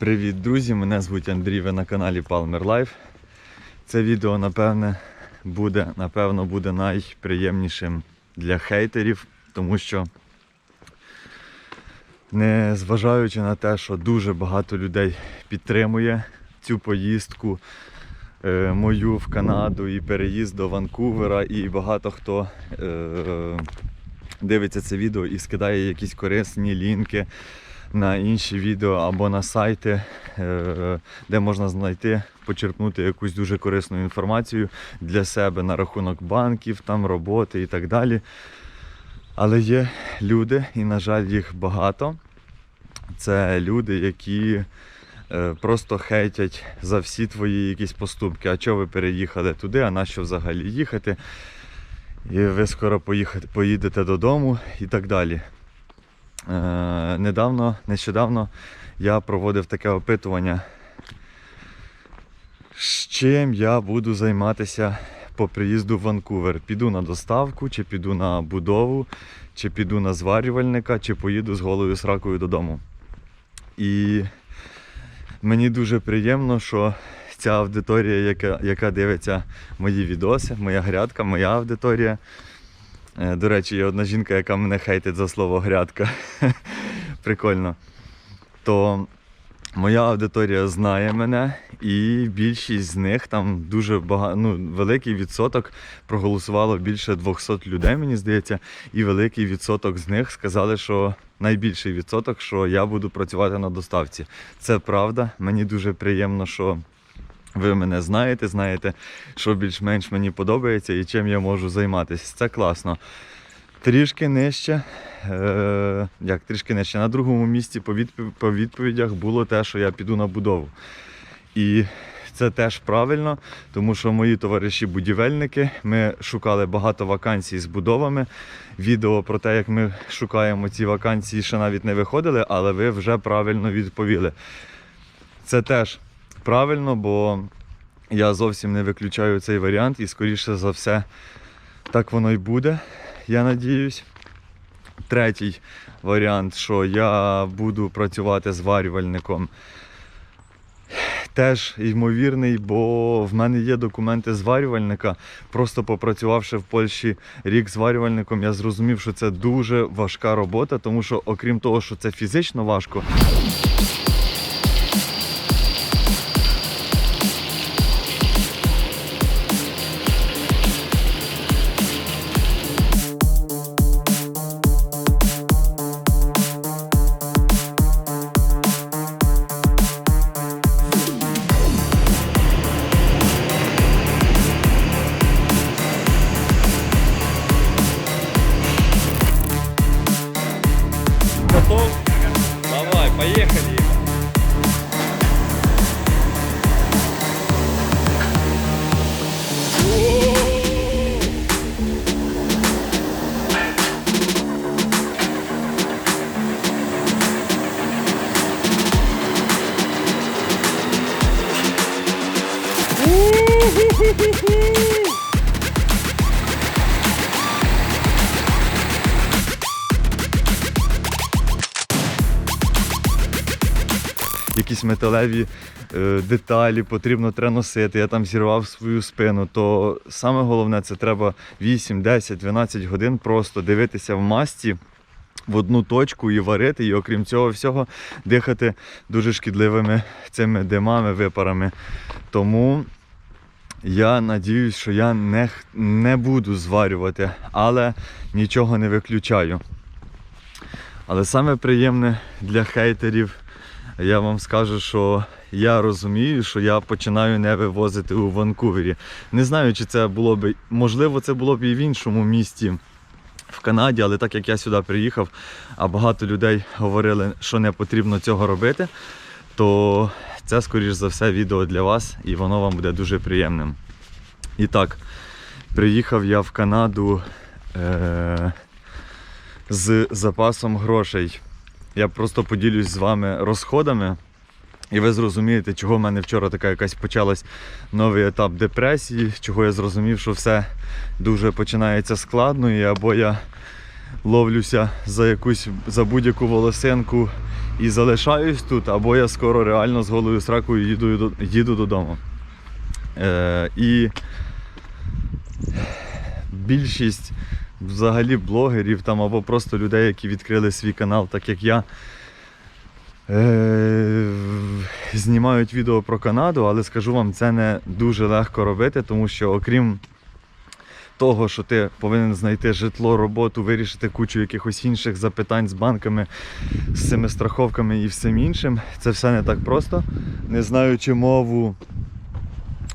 Привіт, друзі! Мене звуть Андрій, ви на каналі Palmer Life. Це відео, напевне, буде, напевно, буде найприємнішим для хейтерів, тому що, не зважаючи на те, що дуже багато людей підтримує цю поїздку е, мою в Канаду і переїзд до Ванкувера, і багато хто е, дивиться це відео і скидає якісь корисні лінки на інші відео або на сайти, е, де можна знайти, почерпнути якусь дуже корисну інформацію для себе на рахунок банків, там роботи і так далі. Але є люди, і, на жаль, їх багато. Це люди, які е, просто хейтять за всі твої якісь поступки. А чого ви переїхали туди, а на що взагалі їхати? І ви скоро поїдете додому і так далі. Е, недавно, нещодавно я проводив таке опитування, з чим я буду займатися по приїзду в Ванкувер. Піду на доставку, чи піду на будову, чи піду на зварювальника, чи поїду з голою сракою додому. І мені дуже приємно, що ця аудиторія, яка, яка дивиться мої відоси, моя грядка, моя аудиторія. Е, До речі, є одна жінка, яка мене хейтить за слово грядка. Прикольно. То моя аудиторія знає мене, і більшість з них там дуже багато, ну, великий відсоток проголосувало більше 200 людей, мені здається, і великий відсоток з них сказали, що найбільший відсоток, що я буду працювати на доставці. Це правда. Мені дуже приємно, що ви мене знаєте, знаєте, що більш-менш мені подобається і чим я можу займатися. Це класно. Трішки нижче, е, як трішки нижче. На другому місці по, відпов- по відповідях було те, що я піду на будову. І це теж правильно, тому що мої товариші-будівельники, ми шукали багато вакансій з будовами. Відео про те, як ми шукаємо ці вакансії, ще навіть не виходили, але ви вже правильно відповіли. Це теж правильно, бо я зовсім не виключаю цей варіант і, скоріше за все, так воно й буде, я надіюсь. Третій варіант, що я буду працювати зварювальником. Теж ймовірний, бо в мене є документи зварювальника. Просто попрацювавши в Польщі рік зварювальником, я зрозумів, що це дуже важка робота, тому що, окрім того, що це фізично важко, якісь металеві е, деталі потрібно треба носити. Я там зірвав свою спину. То саме головне це треба 8, 10, 12 годин просто дивитися в масті. В одну точку і варити, і окрім цього всього дихати дуже шкідливими цими димами, випарами. Тому я надіюсь, що я не, не буду зварювати, але нічого не виключаю. Але саме приємне для хейтерів, я вам скажу, що я розумію, що я починаю не вивозити у Ванкувері. Не знаю, чи це було б, можливо, це було б і в іншому місті в Канаді, але так як я сюди приїхав, а багато людей говорили, що не потрібно цього робити, то це, скоріш за все, відео для вас і воно вам буде дуже приємним. І так, приїхав я в Канаду е- з запасом грошей. Я просто поділюсь з вами розходами. І ви зрозумієте, чого в мене вчора така якась почалась новий етап депресії, чого я зрозумів, що все дуже починається складно, і або я ловлюся за якусь за будь-яку волосинку і залишаюсь тут, або я скоро реально з голою сракою їду, їду додому. Е, і більшість взагалі блогерів там або просто людей, які відкрили свій канал, так як я. Е, знімають відео про Канаду, але скажу вам, це не дуже легко робити, тому що окрім того, що ти повинен знайти житло, роботу, вирішити кучу якихось інших запитань з банками, з цими страховками і всім іншим, це все не так просто. Не знаючи мову,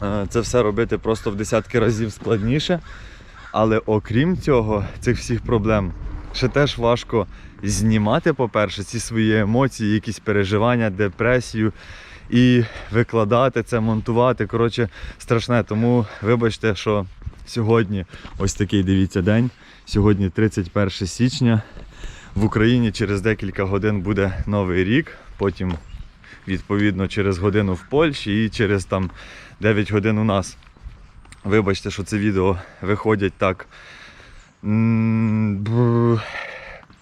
е, це все робити просто в десятки разів складніше. Але окрім цього, цих всіх проблем, ще теж важко знімати, по-перше, ці свої емоції, якісь переживання, депресію і викладати це, монтувати. Коротше, страшне. Тому вибачте, що сьогодні ось такий дивіться день. Сьогодні 31 січня. В Україні через декілька годин буде новий рік. Потім, відповідно, через годину в Польщі і через там 9 годин у нас. Вибачте, що це відео виходять так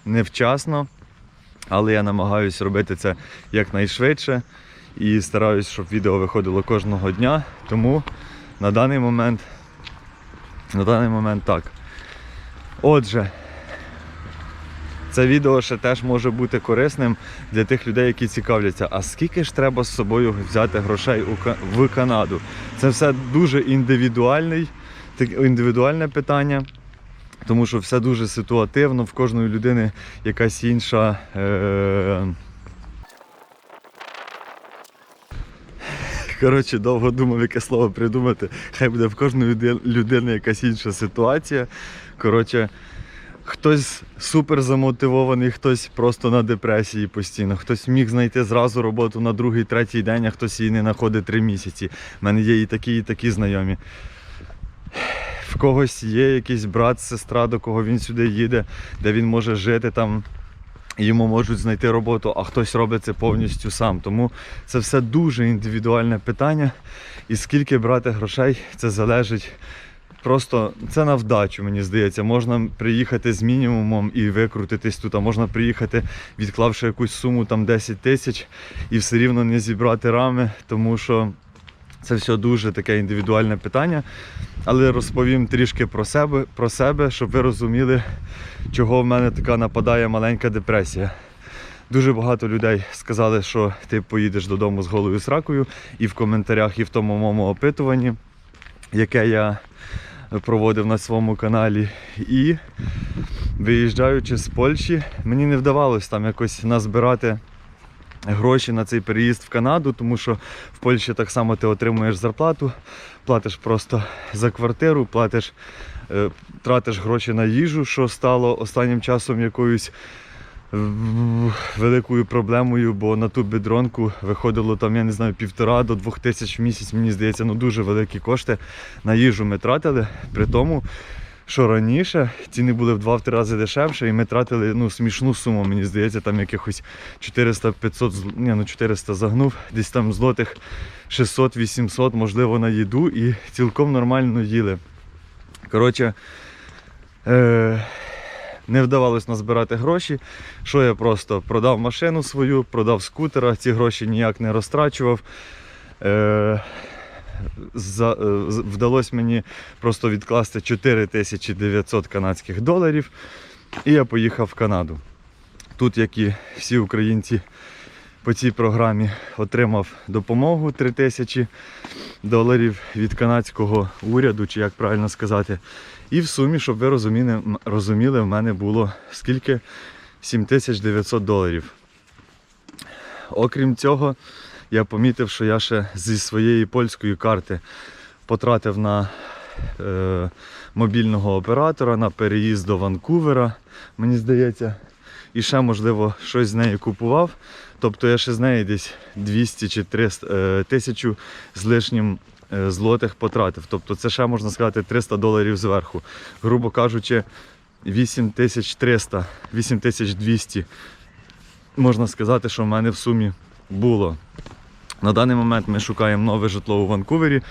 невчасно, але я намагаюся робити це якнайшвидше і стараюсь, щоб відео виходило кожного дня. Тому на даний момент, на даний момент так. Отже, це відео ще теж може бути корисним для тих людей, які цікавляться, а скільки ж треба з собою взяти грошей в Канаду. Це все дуже індивідуальне питання, тому що все дуже ситуативно, в кожної людини якась інша. Е- Коротше, довго думав, яке слово придумати. Хай буде в кожної людини якась інша ситуація. Коротше, хтось супер замотивований, хтось просто на депресії постійно, хтось міг знайти зразу роботу на другий, третій день, а хтось її не знаходить три місяці. У мене є і такі, і такі знайомі. В когось є якийсь брат, сестра, до кого він сюди їде, де він може жити там. Йому можуть знайти роботу, а хтось робить це повністю сам. Тому це все дуже індивідуальне питання. І скільки брати грошей, це залежить Просто це на вдачу, мені здається. Можна приїхати з мінімумом і викрутитись тут, а можна приїхати, відклавши якусь суму там 10 тисяч і все рівно не зібрати рами, тому що це все дуже таке індивідуальне питання. Але розповім трішки про себе, про себе, щоб ви розуміли, чого в мене така нападає маленька депресія. Дуже багато людей сказали, що ти поїдеш додому з голою сракою, і в коментарях, і в тому моєму опитуванні, яке я проводив на своєму каналі. І виїжджаючи з Польщі, мені не вдавалося там якось назбирати гроші на цей переїзд в Канаду, тому що в Польщі так само ти отримуєш зарплату, платиш просто за квартиру, платиш, е, тратиш гроші на їжу, що стало останнім часом якоюсь великою проблемою, бо на ту бедронку виходило там, я не знаю, півтора до двох тисяч в місяць, мені здається, ну дуже великі кошти на їжу ми тратили. При тому, що раніше ціни були в 2-3 рази дешевше, і ми тратили ну, смішну суму, мені здається, там якихось 400-500, ні, ну 400 загнув, десь там злотих 600-800, можливо, на їду і цілком нормально їли. Коротше, е- не вдавалось назбирати гроші. Що я просто продав машину свою, продав скутера, ці гроші ніяк не розтрачував. Е, за, е, вдалося мені просто відкласти 4900 канадських доларів, і я поїхав в Канаду. Тут, як і всі українці по цій програмі, отримав допомогу 3000 доларів від канадського уряду, чи як правильно сказати. І в сумі, щоб ви розуміли, розуміли, в мене було скільки? 7900 доларів. Окрім цього, я помітив, що я ще зі своєї польської карти потратив на е, мобільного оператора, на переїзд до Ванкувера, мені здається. І ще, можливо, щось з неї купував. Тобто я ще з неї десь 200 чи 300 е, тисячу з лишнім е, злотих потратив. Тобто це ще можна сказати 300 доларів зверху. Грубо кажучи, 8300, 8200 можна сказати, що в мене в сумі було. На даний момент ми шукаємо нове житло у Ванкувері,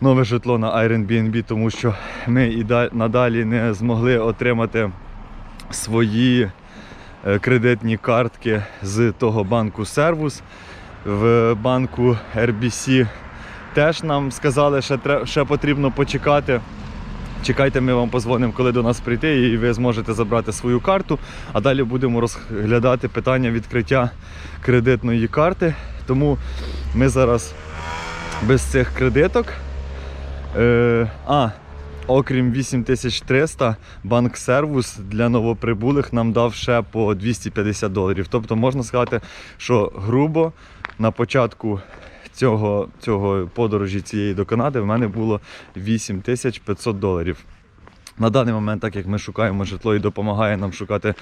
нове житло на Airbnb, тому що ми і надалі не змогли отримати свої е, кредитні картки з того банку Сервус. В банку RBC теж нам сказали, що ще потрібно почекати. Чекайте, ми вам позвонимо, коли до нас прийти, і ви зможете забрати свою карту. А далі будемо розглядати питання відкриття кредитної карти. Тому ми зараз без цих кредиток. Е, а, окрім 8300, банк Сервус для новоприбулих нам дав ще по 250 доларів. Тобто можна сказати, що грубо на початку цього, цього подорожі цієї до Канади в мене було 8500 доларів. На даний момент, так як ми шукаємо житло і допомагає нам шукати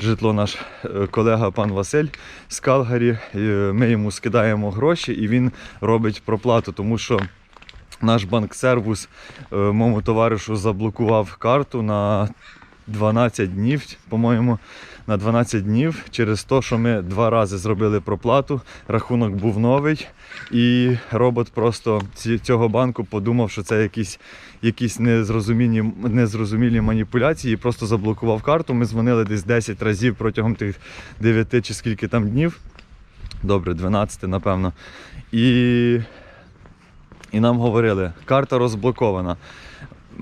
житло наш е, колега пан Василь з Калгарі, е, ми йому скидаємо гроші і він робить проплату, тому що наш банк сервус е, моєму товаришу заблокував карту на 12 днів, по-моєму, на 12 днів через те, що ми два рази зробили проплату, рахунок був новий, і робот просто цього банку подумав, що це якісь, якісь незрозумілі, незрозумілі маніпуляції, і просто заблокував карту. Ми дзвонили десь 10 разів протягом тих 9 чи скільки там днів. Добре, 12, напевно. І і нам говорили, карта розблокована.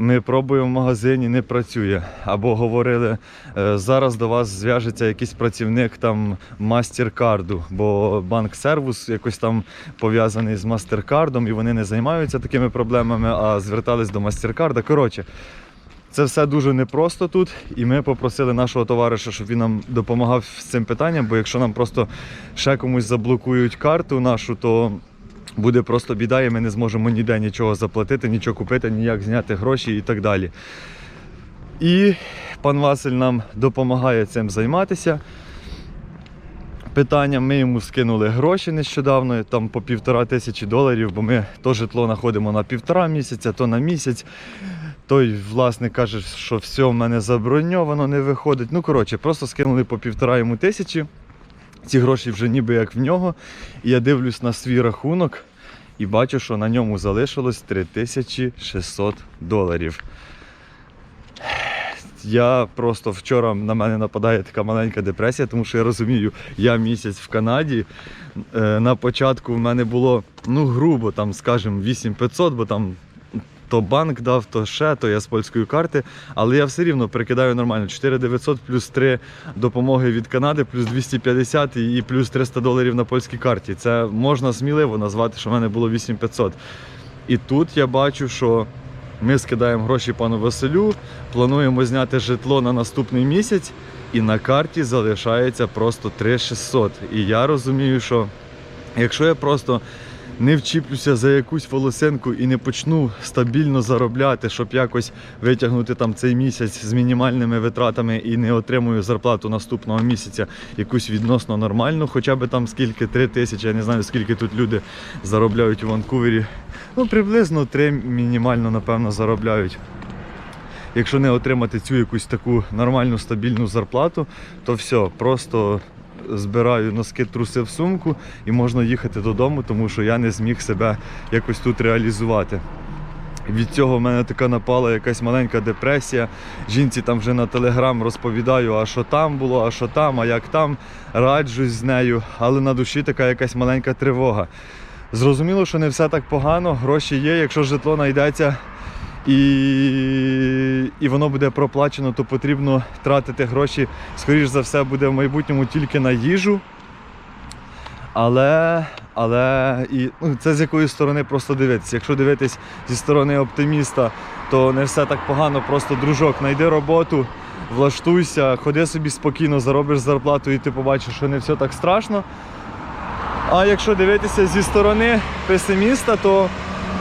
Ми пробуємо в магазині, не працює. Або говорили, «Е, зараз до вас зв'яжеться якийсь працівник там мастеркарду, бо банк сервус якось там пов'язаний з мастеркардом, і вони не займаються такими проблемами, а звертались до мастеркарда. Коротше, це все дуже непросто тут, і ми попросили нашого товариша, щоб він нам допомагав з цим питанням, бо якщо нам просто ще комусь заблокують карту нашу, то буде просто біда, і ми не зможемо ніде нічого заплатити, нічого купити, ніяк зняти гроші і так далі. І пан Василь нам допомагає цим займатися. Питанням ми йому скинули гроші нещодавно, там по півтора тисячі доларів, бо ми то житло знаходимо на півтора місяця, то на місяць. Той власник каже, що все в мене заброньовано, не виходить. Ну, коротше, просто скинули по півтора йому тисячі. Ці гроші вже ніби як в нього. І я дивлюсь на свій рахунок і бачу, що на ньому залишилось 3600 доларів. Я просто вчора на мене нападає така маленька депресія, тому що я розумію, я місяць в Канаді. Е, На початку в мене було, ну, грубо, там, скажімо, 8500, бо там то банк дав, то ще, то я з польської карти. Але я все рівно прикидаю нормально. 4900 плюс 3 допомоги від Канади, плюс 250 і і плюс 300 доларів на польській карті. Це можна сміливо назвати, що в мене було 8500. І тут я бачу, що ми скидаємо гроші пану Василю, плануємо зняти житло на наступний місяць, і на карті залишається просто 3600. І я розумію, що якщо я просто не вчіплюся за якусь волосинку і не почну стабільно заробляти, щоб якось витягнути там цей місяць з мінімальними витратами і не отримую зарплату наступного місяця якусь відносно нормальну, хоча б там скільки 3 тисячі, я не знаю скільки тут люди заробляють у Ванкувері. Ну, приблизно 3 мінімально, напевно, заробляють. Якщо не отримати цю якусь таку нормальну стабільну зарплату, то все, просто збираю носки, труси в сумку і можна їхати додому, тому що я не зміг себе якось тут реалізувати. Від цього в мене така напала якась маленька депресія. Жінці там вже на телеграм розповідаю, а що там було, а що там, а як там, раджусь з нею, але на душі така якась маленька тривога. Зрозуміло, що не все так погано, гроші є, якщо житло знайдеться і, і воно буде проплачено, то потрібно тратити гроші, скоріш за все, буде в майбутньому тільки на їжу. Але, але і, ну, це з якої сторони просто дивитися. Якщо дивитись зі сторони оптиміста, то не все так погано, просто дружок, знайди роботу, влаштуйся, ходи собі спокійно, заробиш зарплату і ти побачиш, що не все так страшно. А якщо дивитися зі сторони песиміста, то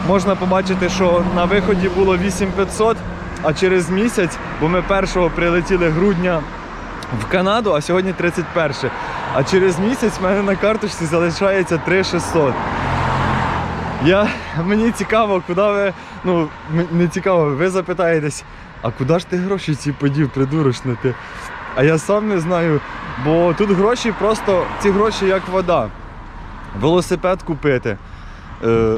можна побачити, що на виході було 8500, а через місяць, бо ми першого прилетіли грудня в Канаду, а сьогодні 31. А через місяць в мене на карточці залишається 3600. Я, мені цікаво, куди ви. Ну, не цікаво, ви запитаєтесь, а куди ж ти гроші ці подів, придурочно ти? А я сам не знаю, бо тут гроші просто, ці гроші як вода. Велосипед купити. Е,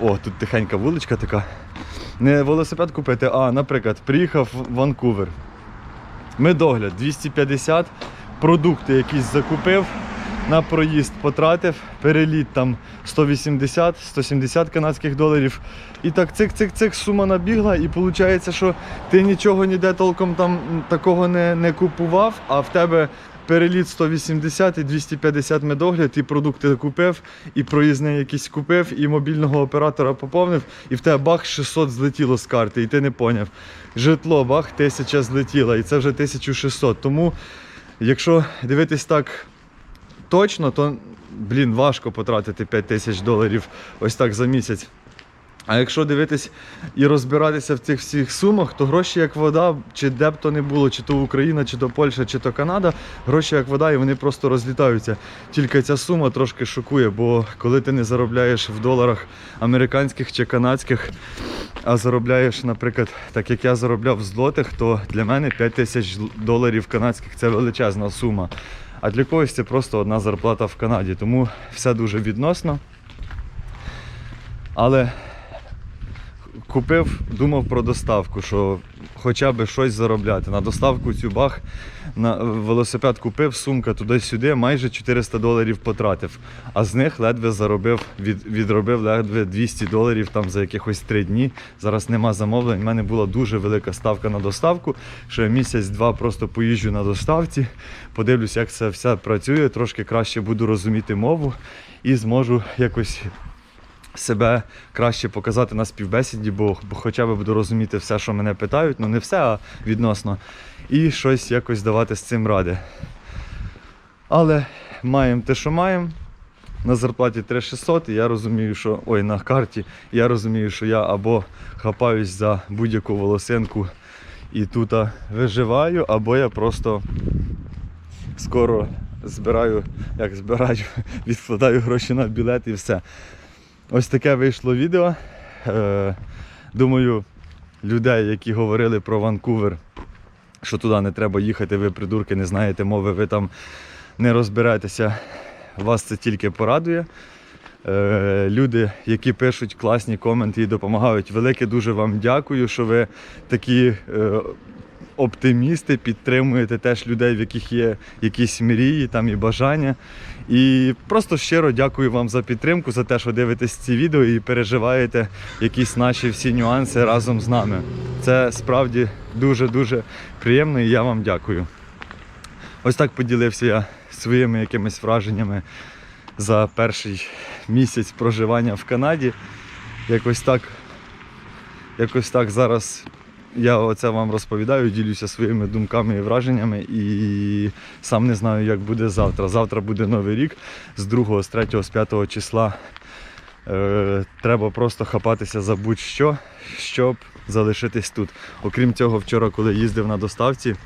о, тут тихенька вуличка така. Не велосипед купити, а, наприклад, приїхав в Ванкувер. Медогляд 250 продукти якісь закупив, на проїзд потратив, переліт там 180-170 канадських доларів. І так цик-цик-цик сума набігла, і виходить, що ти нічого ніде толком там такого не, не купував, а в тебе переліт 180 і 250 медогляд, і продукти купив, і проїзний якийсь купив, і мобільного оператора поповнив, і в тебе бах 600 злетіло з карти, і ти не поняв. Житло, бах, 1000 злетіло, і це вже 1600. Тому, якщо дивитись так точно, то блін, важко потратити 5000 доларів ось так за місяць. А якщо дивитись і розбиратися в цих всіх сумах, то гроші як вода, чи де б то не було, чи то Україна, чи то Польща, чи то Канада, гроші як вода, і вони просто розлітаються. Тільки ця сума трошки шокує, бо коли ти не заробляєш в доларах американських чи канадських, а заробляєш, наприклад, так як я заробляв в злотих, то для мене 5 тисяч доларів канадських це величезна сума. А для когось це просто одна зарплата в Канаді. Тому все дуже відносно. Але купив, думав про доставку, що хоча б щось заробляти. На доставку цю бах, на велосипед купив, сумка туди-сюди, майже 400 доларів потратив. А з них ледве заробив, від, відробив ледве 200 доларів там за якихось 3 дні. Зараз нема замовлень. У мене була дуже велика ставка на доставку, що я місяць-два просто поїжджу на доставці, подивлюсь, як це все працює, трошки краще буду розуміти мову і зможу якось себе краще показати на співбесіді, бо, хоча б буду розуміти все, що мене питають, ну не все, а відносно. І щось якось давати з цим ради. Але маємо те, що маємо. На зарплаті 3600, і я розумію, що ой, на карті, я розумію, що я або хапаюсь за будь-яку волосинку і тут виживаю, або я просто скоро збираю, як збираю, відкладаю гроші на білет і все. Ось таке вийшло відео. Е, думаю, людей, які говорили про Ванкувер, що туди не треба їхати, ви придурки, не знаєте мови, ви там не розберетеся, вас це тільки порадує. Е, люди, які пишуть класні коменти і допомагають, велике дуже вам дякую, що ви такі е, оптимісти, підтримуєте теж людей, в яких є якісь мрії там і бажання. І просто щиро дякую вам за підтримку, за те, що дивитесь ці відео і переживаєте якісь наші всі нюанси разом з нами. Це справді дуже-дуже приємно і я вам дякую. Ось так поділився я своїми якимись враженнями за перший місяць проживання в Канаді. Якось так, якось так зараз я оце вам розповідаю, ділюся своїми думками і враженнями і сам не знаю, як буде завтра. Завтра буде новий рік з 2, з 3, з 5 числа. Е, треба просто хапатися за будь-що, щоб залишитись тут. Окрім цього, вчора, коли їздив на доставці,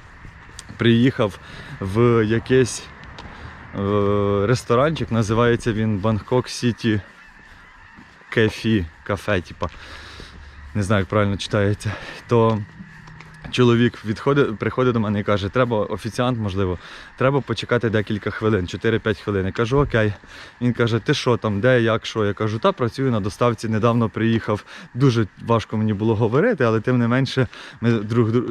приїхав в якийсь е, ресторанчик, називається він Bangkok City Cafe, кафе, типа. Не знаю, як правильно читається. То чоловік відходить, приходить до мене і каже, треба офіціант, можливо, треба почекати декілька хвилин, 4-5 хвилин. Я кажу, окей. Він каже, ти що там, де, як, що? Я кажу, та працюю на доставці, недавно приїхав. Дуже важко мені було говорити, але тим не менше ми друг, друг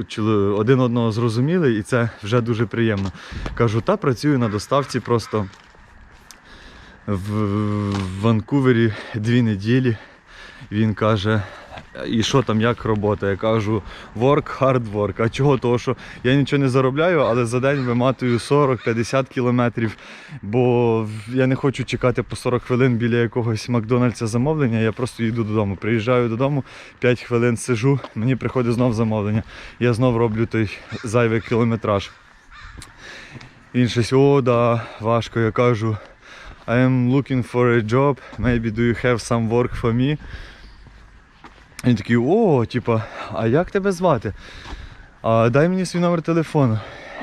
один одного зрозуміли, і це вже дуже приємно. Кажу, та працюю на доставці просто в Ванкувері дві неділі. Він каже, і що там, як робота? Я кажу, work, hard work. А чого? Того, що я нічого не заробляю, але за день виматую 40-50 кілометрів, бо я не хочу чекати по 40 хвилин біля якогось Макдональдса замовлення. Я просто їду додому. Приїжджаю додому, 5 хвилин сижу, мені приходить знов замовлення. Я знов роблю той зайвий кілометраж. Він щось, о, да, важко. Я кажу, I am looking for a job, maybe do you have some work for me? Він такий, о, типа, а як тебе звати? А, дай мені свій номер телефону.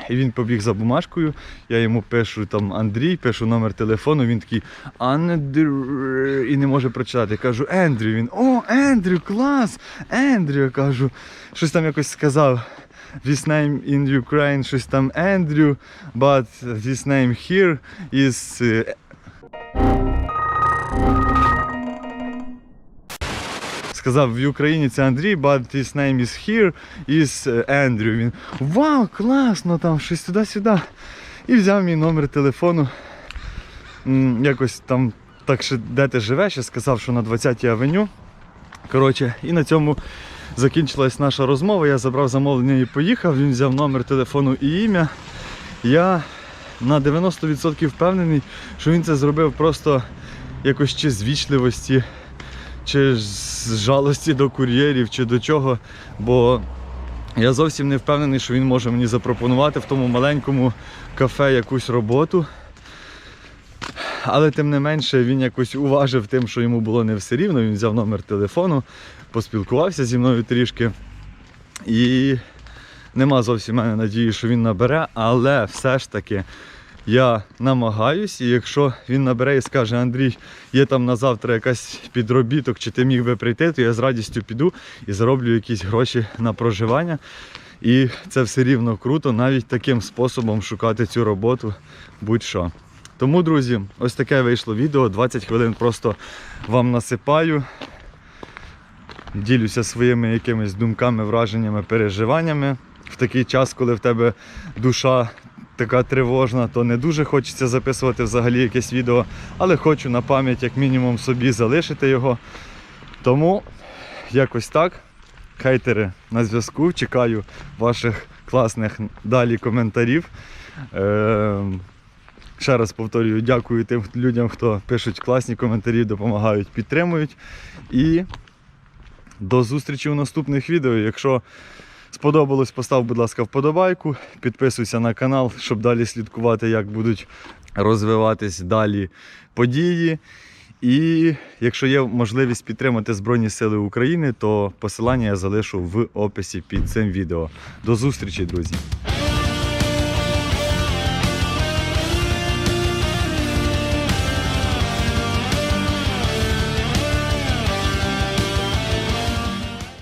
І він побіг за бумажкою, я йому пишу там Андрій, пишу номер телефону, він такий Андрю і не може прочитати. Я кажу, Ендрю. Він, о, Ендрю, клас! Ендрю, я кажу, щось там якось сказав. His name in Ukraine, щось там Ендрю, but his name here is сказав в Україні це Андрій, but his name is here is е, Andrew. Він вау, класно, там щось туди-сюди. І взяв мій номер телефону. Якось там, так що де ти живеш, я сказав, що на 20-й авеню. Коротше, і на цьому закінчилась наша розмова. Я забрав замовлення і поїхав. Він взяв номер телефону і ім'я. Я на 90% впевнений, що він це зробив просто якось чи з вічливості, чи з жалості до кур'єрів, чи до чого. Бо я зовсім не впевнений, що він може мені запропонувати в тому маленькому кафе якусь роботу. Але тим не менше він якось уважив тим, що йому було не все рівно. Він взяв номер телефону, поспілкувався зі мною трішки. І нема зовсім мене надії, що він набере, але все ж таки я намагаюсь, і якщо він набере і скаже, Андрій, є там на завтра якась підробіток, чи ти міг би прийти, то я з радістю піду і зароблю якісь гроші на проживання. І це все рівно круто, навіть таким способом шукати цю роботу, будь-що. Тому, друзі, ось таке вийшло відео. 20 хвилин просто вам насипаю. Ділюся своїми якимись думками, враженнями, переживаннями. В такий час, коли в тебе душа така тривожна, то не дуже хочеться записувати взагалі якесь відео, але хочу на пам'ять, як мінімум, собі залишити його. Тому якось так. Хейтери на зв'язку. Чекаю ваших класних далі коментарів. Е, Ще раз повторюю, дякую тим людям, хто пишуть класні коментарі, допомагають, підтримують. І до зустрічі у наступних відео. Якщо сподобалось, постав, будь ласка, вподобайку, підписуйся на канал, щоб далі слідкувати, як будуть розвиватись далі події. І якщо є можливість підтримати Збройні Сили України, то посилання я залишу в описі під цим відео. До зустрічі, друзі!